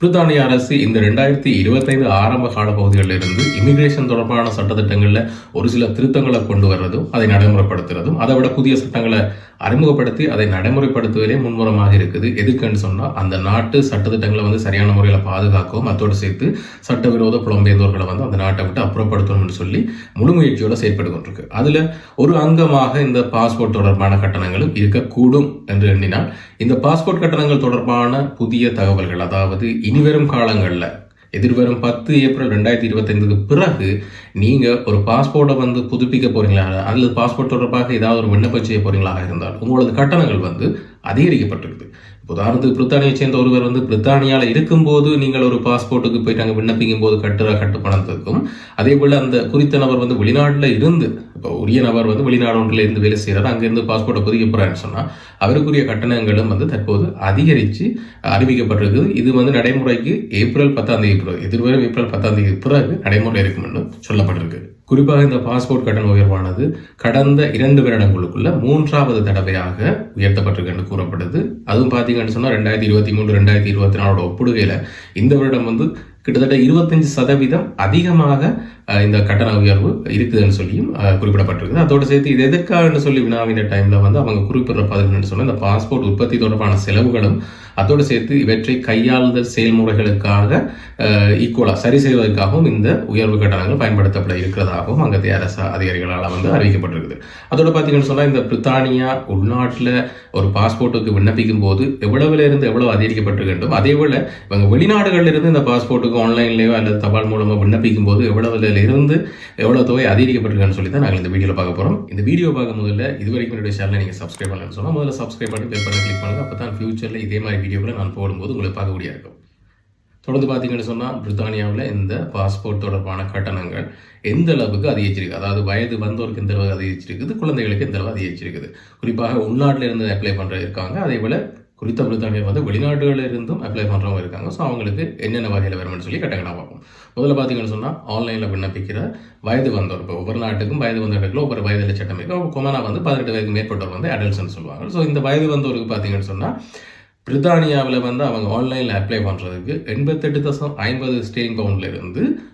பிரித்தானிய அரசு இந்த ரெண்டாயிரத்தி இருபத்தைந்து ஆரம்ப கால பகுதிகளில் இருந்து இமிகிரேஷன் தொடர்பான சட்டத்திட்டங்களில் ஒரு சில திருத்தங்களை கொண்டு வர்றதும் அதை நடைமுறைப்படுத்துறதும் அதை விட புதிய சட்டங்களை அறிமுகப்படுத்தி அதை நடைமுறைப்படுத்துவதே முன்முறமாக இருக்குது. எதுக்குன்னு சொன்னால் அந்த நாட்டு சட்டத்திட்டங்களை வந்து சரியான முறையில் பாதுகாக்கவும் அத்தோடு சேர்த்து சட்டவிரோத புலம்பெயர்ந்தோர்களை வந்து அந்த நாட்டை விட்டு அப்புறப்படுத்தணும்னு சொல்லி முழு முயற்சியோடு செயற்பட்டு கொண்டிருக்கு அதில் ஒரு அங்கமாக இந்த பாஸ்போர்ட் தொடர்பான கட்டணங்களும் இருக்கக்கூடும் என்று எண்ணினால் இந்த பாஸ்போர்ட் கட்டணங்கள் தொடர்பான புதிய தகவல்கள் அதாவது இனிவரும் காலங்களில் எதிர்வரும் பத்து ஏப்ரல் ரெண்டாயிரத்தி இருபத்தைந்துக்கு பிறகு நீங்கள் ஒரு பாஸ்போர்ட்டை வந்து புதுப்பிக்க போகிறீங்களா அல்லது பாஸ்போர்ட் தொடர்பாக ஏதாவது ஒரு விண்ணப்பம் செய்ய போகிறீங்களா இருந்தால் உங்களது கட்டணங்கள் வந்து அதிகரிக்கப்பட்டிருக்குது. உதாரணத்துக்கு பிரித்தானியை சேர்ந்த ஒருவர் வந்து பிரித்தானியாவில் இருக்கும்போது நீங்கள் ஒரு பாஸ்போர்ட்டுக்கு போயிட்டு அங்கே விண்ணப்பிக்கும் போது கட்டுற கட்டுப்பணத்துக்கும் அதே போல் அந்த குறித்த நபர் வந்து வெளிநாட்டில் இருந்து இப்போ உரிய நபர் வந்து வெளிநாடு ஒன்றில் இருந்து வேலை செய்கிறார் அங்கேருந்து பாஸ்போர்ட்டை புதுக்க போகிறான்னு சொன்னால் அவருக்குரிய கட்டணங்களும் வந்து தற்போது அதிகரித்து அறிவிக்கப்பட்டிருக்குது. இது வந்து நடைமுறைக்கு ஏப்ரல் பத்தாம் தேதி பிறகு எதிர்வரும் ஏப்ரல் பத்தாம் தேதி பிறகு நடைமுறை இருக்கும் என்று சொல்லப்பட்டிருக்கு. குறிப்பாக இந்த பாஸ்போர்ட் கடன் உயர்வானது கடந்த இரண்டு வருடங்களுக்குள்ள மூன்றாவது தடவையாக உயர்த்தப்பட்டிருக்கு என்று கூறப்படுது. அதுவும் பார்த்தீங்கன்னு சொன்னால் ரெண்டாயிரத்தி இருபத்தி மூணு ரெண்டாயிரத்தி இருபத்தி நாலோட ஒப்புடுகையில் இந்த வருடம் வந்து கிட்டத்தட்ட இருபத்தஞ்சு சதவீதம் அதிகமாக இந்த கட்டண உயர்வு இருக்குதுன்னு சொல்லியும் குறிப்பிடப்பட்டிருக்குது. அதோடு சேர்த்து இது எதற்காகன்னு சொல்லி வினாவின டைமில் வந்து அவங்க குறிப்பிடுற பதில் சொன்னால் இந்த பாஸ்போர்ட் உற்பத்தி தொடர்பான செலவுகளும் அதோடு சேர்த்து இவற்றை கையாளுதல் செயல்முறைகளுக்காக ஈக்குவலாக சரி செய்வதற்காகவும் இந்த உயர்வு கட்டணங்கள் பயன்படுத்தப்பட இருக்கிறதாகவும் அங்கத்திய அரசு அதிகாரிகளால் வந்து அறிவிக்கப்பட்டிருக்குது. அதோடு பார்த்தீங்கன்னு சொன்னால் இந்த பிரித்தானியா உள்நாட்டில் ஒரு பாஸ்போர்ட்டுக்கு விண்ணப்பிக்கும் போது எவ்வளவுல இருந்து எவ்வளவு அதிகரிக்கப்பட்டிருக்கின்றோம் அதே போல் இவங்க வெளிநாடுகளில் இருந்து இந்த பாஸ்போர்ட்டுக்கு ஆன்லைன்லேயோ அல்லது தபால் மூலமாக விண்ணப்பிக்கும் போது எவ்வளவுல இருந்து எவ்வளோ தொகை அதிகரிக்கப்பட்டிருக்குன்னு சொல்லி தான் நாங்கள் இந்த வீடியோவில் பார்க்க போகிறோம் இந்த வீடியோ பார்க்க முதல்ல இது வரைக்கும் என்னுடைய சேனலை நீங்கள் சப்ஸ்கிரைப் பண்ணலன்னு சொன்னால் முதல்ல சப்ஸ்கிரைப் பண்ணி பெல் பண்ணி கிளிக் பண்ணுங்கள் அப்போ தான் ஃபியூச்சரில் இதே மாதிரி வீடியோக்களை நான் போடும்போது உங்களுக்கு பார்க்கக்கூடிய இருக்கும். தொடர்ந்து பார்த்தீங்கன்னு சொன்னால் பிரித்தானியாவில் இந்த பாஸ்போர்ட் தொடர்பான கட்டணங்கள் எந்த அளவுக்கு அதிகரிச்சிருக்கு? அதாவது வயது வந்தோருக்கு எந்த அளவுக்கு அதிகரிச்சிருக்குது? குழந்தைகளுக்கு எந்த அளவு அதிகரிச்சிருக்குது? குறிப்பாக உள்நாட்டில் இருந்து அப்ளை பண்ணுற இருக்காங்க. அதே போல் குறித்த பிரித்தானியர் வந்து வெளிநாடுகளில் இருந்தும் அப்ளை பண்ணுறவங்க இருக்காங்க. ஸோ அவங்களுக்கு என்னென்ன வகையில் வரும்னு சொல்லி கட்டங்களாக பார்ப்போம். முதல்ல பார்த்தீங்கன்னு சொன்னால் ஆன்லைனில் விண்ணப்பிக்கிற வயது வந்தவர் இப்போ ஒவ்வொரு நாட்டுக்கும் வயது வந்த இடத்துல ஒவ்வொரு வயதில் சட்டம் இருக்கு. கொமனா வந்து பதினெட்டு வயதுக்கு மேற்பட்டவர் வந்து அடல்ட்ஸ்னு சொல்லுவாங்க. ஸோ இந்த வயது வந்தவருக்கு பார்த்தீங்கன்னு சொன்னால் பிரித்தானியாவில் வந்து அவங்க ஆன்லைனில் அப்ளை பண்ணுறதுக்கு எண்பத்தெட்டு தசம் ஐம்பது ஸ்டேலிங் பவுண்ட்ல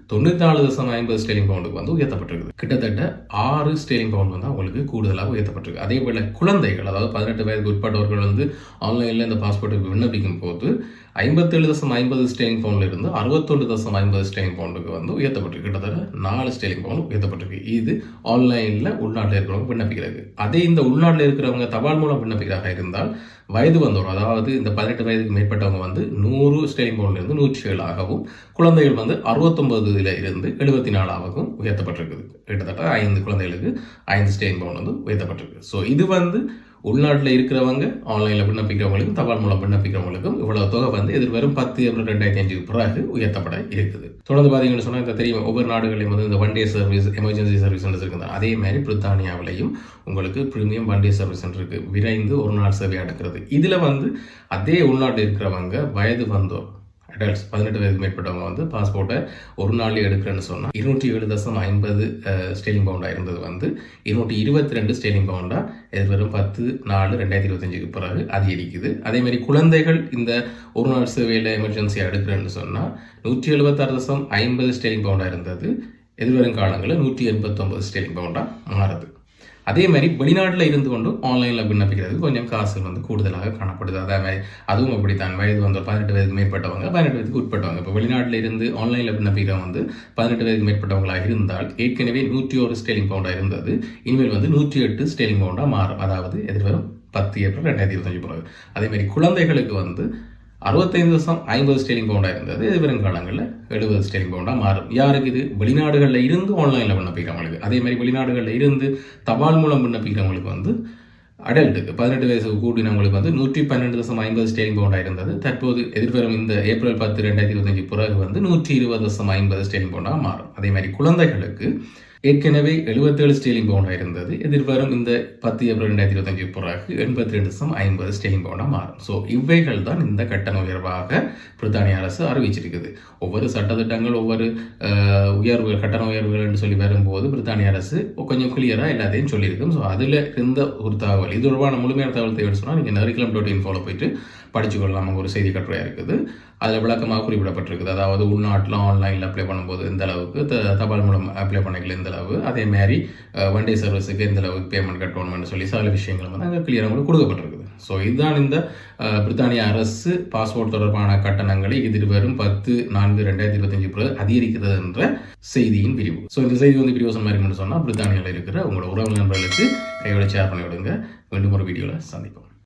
இருந்து தொண்ணூற்றி நாலு தசம் ஐம்பது ஸ்டேலிங் பவுண்டுக்கு வந்து உயர்த்தப்பட்டிருக்குது. கிட்டத்தட்ட ஆறு ஸ்டேலிங் பவுண்ட் வந்து அவங்களுக்கு கூடுதலாக உயர்த்தப்பட்டிருக்கு. அதே போல் குழந்தைகள் அதாவது பதினெட்டு வயதுக்கு உட்பட்டவர்கள் வந்து ஆன்லைனில் இந்த பாஸ்போர்ட்டுக்கு விண்ணப்பிக்கும் போது ஐம்பத்தேழு தசம் ஐம்பது ஸ்டேலிங் பவுண்டில் இருந்து அறுபத்தொன்று தசம் ஐம்பது ஸ்டேலிங் பவுண்டுக்கு வந்து உயர்த்தப்பட்டிருக்கு. கிட்டத்தட்ட நாலு ஸ்டேலிங் பவுண்ட் உயர்த்தப்பட்டிருக்கு. இது ஆன்லைனில் உள்நாட்டில் இருக்கிறவங்க விண்ணப்பிக்கிறது. அதே இந்த உள்நாட்டில் இருக்கிறவங்க தபால் மூலம் விண்ணப்பிக்கிறதாக இருந்தால் வயது வந்தோர் அதாவது இந்த பதினெட்டு வயதுக்கு மேற்பட்டவங்க வந்து நூறு ஸ்டேலிங் பவுண்ட்லேருந்து நூற்றி ஏழாகவும் குழந்தைகள் வந்து அறுபத்தொன்பதுல இருந்து எழுபத்தி நாலாகவும் உயர்த்தப்பட்டிருக்குது. கிட்டத்தட்ட ஐந்து குழந்தைகளுக்கு ஐந்து ஸ்டேலிங் பவுண்ட் வந்து உயர்த்தப்பட்டிருக்கு. ஸோ இது வந்து உள்நாட்டில் இருக்கிறவங்க ஆன்லைனில் விண்ணப்பிக்கிறவங்களுக்கும் தபால் மூலம் விண்ணப்பிக்கிறவங்களுக்கும் இவ்வளவு தொகை வந்து எதிர்வரும் பத்து ஏப்ரல் ரெண்டாயிரத்தி அஞ்சுக்கு பிறகு உயர்த்தப்பட இருக்குது. தொடர்ந்து பார்த்தீங்கன்னு சொன்னால் இந்த தெரியும் ஒவ்வொரு நாடுகளையும் வந்து இந்த one day service emergency service இருக்குது. அதே மாதிரி பிரித்தானியாவிலையும் உங்களுக்கு ப்ரீமியம் ஒன் டே சர்வீஸ் இருக்குது விரைந்து ஒரு நாள் சேவை அடுக்கிறது இதில் வந்து அதே உள்நாட்டில் இருக்கிறவங்க வயது வந்தோர் அடல்ட்ஸ் பதினெட்டு வயதுக்கு மேற்பட்டவங்க வந்து பாஸ்போர்ட்டை ஒரு நாளில் எடுக்கிறேன்னு சொன்னால் இருநூற்றி ஏழு தசம் ஐம்பது ஸ்டேலிங் பவுண்டாக இருந்தது வந்து இருநூற்றி இருபத்தி ரெண்டு ஸ்டேலிங் பவுண்டாக எதிர்வரும் பத்து நாலு ரெண்டாயிரத்தி இருபத்தஞ்சுக்கு பிறகு அதிகரிக்குது அதேமாதிரி குழந்தைகள் இந்த ஒரு நாள் சேவையில் எமர்ஜென்சியாக எடுக்கிறேன்னு சொன்னால் நூற்றி எழுபத்தாறு தசம் ஐம்பது ஸ்டேலிங் பவுண்டாக இருந்தது. எதிர்வரும் காலங்களில் நூற்றி எண்பத்தொம்பது ஸ்டேலிங் பவுண்டாக மாறுது. அதே மாதிரி வெளிநாட்டில் இருந்து கொண்டு ஆன்லைனில் விண்ணப்பிக்கிறதுக்கு கொஞ்சம் காசு வந்து கூடுதலாக காணப்படுது. அதே மாதிரி அதுவும் அப்படித்தான். வயது வந்து பதினெட்டு வயதுக்கு மேற்பட்டவங்க பதினெட்டு வயதுக்கு உட்பட்டவங்க. இப்போ வெளிநாட்டில் இருந்து ஆன்லைனில் விண்ணப்பிக்கிறவங்க வந்து பதினெட்டு வயதுக்கு மேற்பட்டவங்களாக இருந்தால் ஏற்கனவே நூற்றி ஒரு ஸ்டேலிங் பவுண்டாக இருந்தது. இனிமேல் வந்து நூற்றி எட்டு ஸ்டேலிங் பவுண்டாக மாறும். அதாவது எதிர்வரும் பத்து ஏப்ரல் ரெண்டாயிரத்தி இருபத்தஞ்சு பிறகு. அதேமாதிரி குழந்தைகளுக்கு வந்து அறுபத்தைந்து வருஷம் ஐம்பது ஸ்டேலிங் பவுண்டாக இருந்தது எதிர்வரும் காலங்களில் எழுபது ஸ்டேலிங் பவுண்டாக மாறும் யாருக்கு இது வெளிநாடுகளில் இருந்து ஆன்லைனில் விண்ணப்பிக்கிறவங்களுக்கு அதே மாதிரி வெளிநாடுகளில் இருந்து தபால் மூலம் விண்ணப்பிக்கிறவங்களுக்கு வந்து அடல்ட்டுக்கு பதினெட்டு வயசு கூடினவங்களுக்கு வந்து நூற்றி பன்னெண்டு தசம் ஐம்பது ஸ்டேலிங் பவுண்டாக இருந்தது தற்போது எதிர்வரும் இந்த ஏப்ரல் பத்து ரெண்டாயிரத்தி இருபத்தஞ்சு பிறகு வந்து நூற்றி இருபது தசம் ஐம்பது ஸ்டேலிங் பவுண்டாக மாறும் அதே மாதிரி குழந்தைகளுக்கு ஏற்கனவே எழுபத்தேழு ஸ்டேலிங் பவுண்டாக இருந்தது. எதிர்வரும் இந்த பத்து ஏப்ரல் ரெண்டாயிரத்தி இருபத்தஞ்சு பிறகு எண்பத்தி ரெண்டு சம் ஐம்பது ஸ்டேலிங் பவுண்டாக மாறும். ஸோ இவைகள் தான் இந்த கட்டண உயர்வாக பிரித்தானிய அரசு அறிவிச்சிருக்குது. ஒவ்வொரு சட்டத்திட்டங்கள் ஒவ்வொரு உயர்வுகள் கட்டண உயர்வுகள் என்று சொல்லி வரும்போது பிரித்தானிய அரசு கொஞ்சம் கிளியராக எல்லாத்தையும் சொல்லியிருக்கும். ஸோ அதில் இருந்த ஒரு தகவல் இது தொடர்பான முழுமையான தகவல் தேவை சொன்னால் நீங்கள் நெருக்கலாம் டாட் இன்ஃபோவில் போயிட்டு படிச்சுக்கொள்ளலாம். அங்கே ஒரு செய்தி கட்டுரையாக இருக்குது. அதில் விளக்கமாக குறிப்பிடப்பட்டிருக்குது. அதாவது உள்நாட்டில் ஆன்லைனில் அப்ளை பண்ணும்போது இந்த அளவுக்கு த- தபால் மூலம் அப்ளை பண்ணிக்கல இந்த அளவு அதே மாதிரி ஒன் டே சர்வீஸுக்கு எந்தளவுக்கு பேமெண்ட் கட்டணும்னு சொல்லி சில விஷயங்கள் வந்து அங்கே கிளியராக உங்களுக்கு கொடுக்கப்பட்டிருக்குது. ஸோ இதுதான் இந்த பிரித்தானிய அரசு பாஸ்போர்ட் தொடர்பான கட்டணங்களை எதிர்வரும் பத்து நான்கு ரெண்டாயிரத்தி இருபத்தஞ்சு பிறகு அதிகரிக்கிறது என்ற செய்தியின் பிரிவு ஸோ இந்த செய்தி வந்து பிரியோசன் மாதிரி சொன்னால் பிரித்தானியாவில் இருக்கிற உங்களோட உறவு நண்பர்களுக்கு கையோட ஷேர் பண்ணி விடுங்க மீண்டும் ஒரு வீடியோவில் சந்திப்போம்.